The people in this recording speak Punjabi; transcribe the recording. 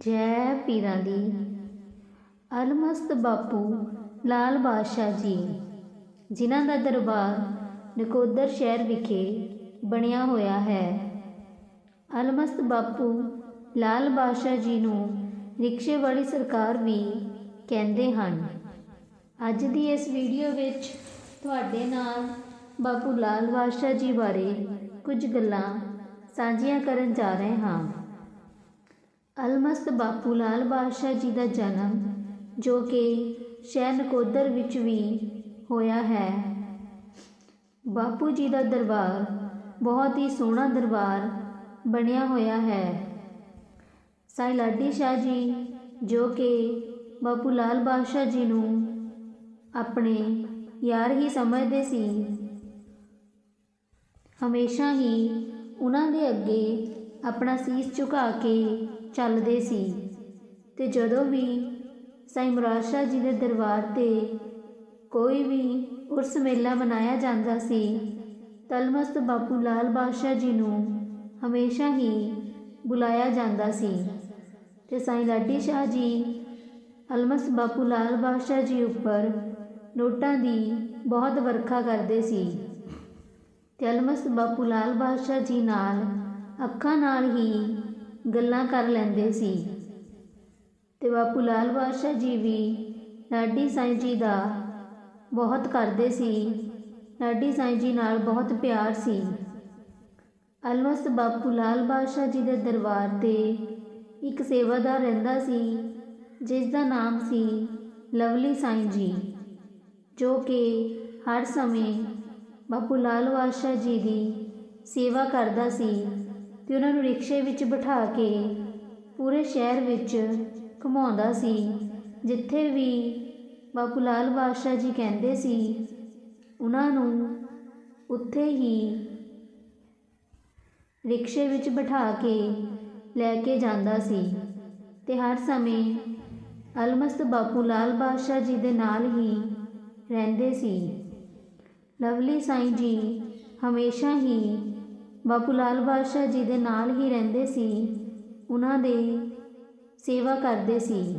ਜੈ ਪੀਰਾਂ ਦੀ। ਅਲਮਸਤ ਬਾਪੂ ਲਾਲ ਬਾਦਸ਼ਾਹ ਜੀ, ਜਿਨ੍ਹਾਂ ਦਾ ਦਰਬਾਰ ਨਕੋਦਰ ਸ਼ਹਿਰ ਵਿਖੇ ਬਣਿਆ ਹੋਇਆ ਹੈ। ਅਲਮਸਤ ਬਾਪੂ ਲਾਲ ਬਾਦਸ਼ਾਹ ਜੀ ਨੂੰ ਰਿਕਸ਼ੇ ਵਾਲੀ ਸਰਕਾਰ ਵੀ ਕਹਿੰਦੇ ਹਨ। ਅੱਜ ਦੀ ਇਸ ਵੀਡੀਓ ਵਿੱਚ ਤੁਹਾਡੇ ਨਾਲ ਬਾਪੂ ਲਾਲ ਬਾਦਸ਼ਾਹ ਜੀ ਬਾਰੇ ਕੁਝ ਗੱਲਾਂ ਸਾਂਝੀਆਂ ਕਰਨ ਜਾ ਰਹੇ ਹਾਂ। ਅਲਮਸਤ ਬਾਪੂ ਲਾਲ ਬਾਦਸ਼ਾਹ ਜੀ ਦਾ ਜਨਮ, ਜੋ ਕਿ ਸ਼ਹਿਰ ਨਕੋਦਰ ਵਿੱਚ ਵੀ ਹੋਇਆ ਹੈ। ਬਾਪੂ ਜੀ ਦਾ ਦਰਬਾਰ ਬਹੁਤ ਹੀ ਸੋਹਣਾ ਦਰਬਾਰ ਬਣਿਆ ਹੋਇਆ ਹੈ। ਸਾਈ ਲਾਡੀ ਸ਼ਾਹ ਜੀ, ਜੋ ਕਿ ਬਾਪੂ ਲਾਲ ਬਾਦਸ਼ਾਹ ਜੀ ਨੂੰ ਆਪਣੇ ਯਾਰ ਹੀ ਸਮਝਦੇ ਸੀ, ਹਮੇਸ਼ਾ ਹੀ ਉਹਨਾਂ ਦੇ ਅੱਗੇ ਆਪਣਾ ਸੀਸ ਝੁਕਾ ਕੇ ਚੱਲਦੇ ਸੀ। ਤੇ ਜਦੋਂ ਵੀ ਸਾਈ ਮੁਰਾਦ ਜੀ ਦੇ ਦਰਬਾਰ ਤੇ ਕੋਈ ਵੀ ਉਰਸ ਮੇਲਾ ਮਨਾਇਆ ਜਾਂਦਾ ਸੀ, ਤਲਮਸਤ ਬਾਪੂ ਲਾਲ ਬਾਦਸ਼ਾਹ ਜੀ ਨੂੰ ਹਮੇਸ਼ਾ ਹੀ ਬੁਲਾਇਆ ਜਾਂਦਾ ਸੀ। ਤੇ ਸਾਈ ਲਾਡੀ ਸ਼ਾਹ ਜੀ ਅਲਮਸ ਬਾਪੂ ਲਾਲ ਬਾਦਸ਼ਾਹ ਜੀ ਉੱਪਰ ਨੋਟਾਂ ਦੀ ਬਹੁਤ ਵਰਖਾ ਕਰਦੇ ਸੀ। ਤੇ ਅਲਮਸ ਬਾਪੂ ਲਾਲ ਬਾਦਸ਼ਾਹ ਜੀ ਨਾਲ, ਅੱਖਾਂ ਨਾਲ ਹੀ ਗੱਲਾਂ ਕਰ ਲੈਂਦੇ ਸੀ। ਤੇ ਬਾਪੂ ਲਾਲ ਬਾਦਸ਼ਾਹ ਜੀ ਵੀ ਲਾਡੀ ਸਾਈਂ ਜੀ ਦਾ ਬਹੁਤ ਕਰਦੇ ਸੀ। ਲਾਡੀ ਸਾਈਂ ਜੀ ਨਾਲ ਬਹੁਤ ਪਿਆਰ ਸੀ। ਅਲਮਸ ਬਾਪੂ ਲਾਲ ਬਾਦਸ਼ਾਹ ਜੀ ਦੇ ਦਰਬਾਰ ਤੇ ਇੱਕ ਸੇਵਾਦਾਰ ਰਹਿੰਦਾ ਸੀ, ਜਿਸ ਦਾ ਨਾਮ ਸੀ ਲਵਲੀ ਸਾਈਂ ਜੀ, ਜੋ ਕਿ ਹਰ ਸਮੇਂ ਬਾਪੂ ਲਾਲ ਬਾਦਸ਼ਾਹ ਜੀ ਦੀ ਸੇਵਾ ਕਰਦਾ ਸੀ। ਤੇ ਉਹਨਾਂ ਨੂੰ ਰਿਕਸ਼ੇ ਵਿੱਚ ਬਿਠਾ ਕੇ ਪੂਰੇ ਸ਼ਹਿਰ ਵਿੱਚ ਘੁਮਾਉਂਦਾ ਸੀ, ਜਿੱਥੇ ਵੀ ਬਾਪੂ ਲਾਲ ਬਾਦਸ਼ਾਹ ਜੀ ਕਹਿੰਦੇ ਸੀ, ਉਹਨਾਂ ਨੂੰ ਉੱਥੇ ਹੀ ਰਿਕਸ਼ੇ ਵਿੱਚ ਬਿਠਾ ਕੇ ਲੈ ਕੇ ਜਾਂਦਾ ਸੀ ਤੇ ਹਰ ਸਮੇਂ ਅਲਮਸਤ ਬਾਪੂ ਲਾਲ ਬਾਦਸ਼ਾਹ ਜੀ ਦੇ ਨਾਲ ਹੀ ਰਹਿੰਦੇ ਸੀ। ਲਵਲੀ ਸਾਈਂ ਜੀ ਹਮੇਸ਼ਾ ਹੀ ਬਾਪੂ ਲਾਲ ਬਾਦਸ਼ਾਹ ਜੀ ਦੇ ਨਾਲ ਹੀ ਰਹਿੰਦੇ ਸੀ। ਉਹਨਾਂ ਦੇ ਸੇਵਾ ਕਰਦੇ ਸੀ।